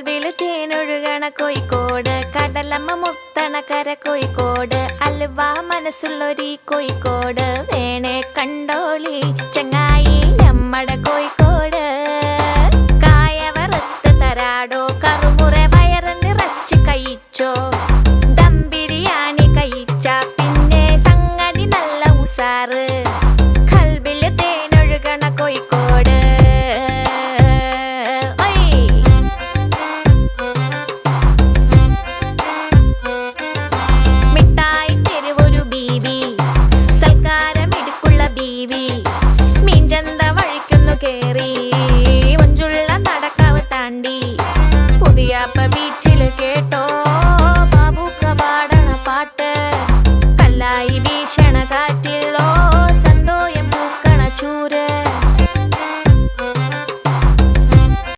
കാൽവിൽ തേനൊഴുകണ കോഴിക്കോട് കടലമ്മ മുത്തണ കര കോഴിക്കോട് അലുവ മനസ്സുള്ളൊരി കോഴിക്കോട് വേണേ കണ്ടോളി ചങ്ങായി നമ്മടെ കോഴിക്കോട്. കായവറുത്ത് തരാടോ കറുമുറ വയറ് നിറച്ച് കഴിച്ചോ. அப்ப பீச்சில் கே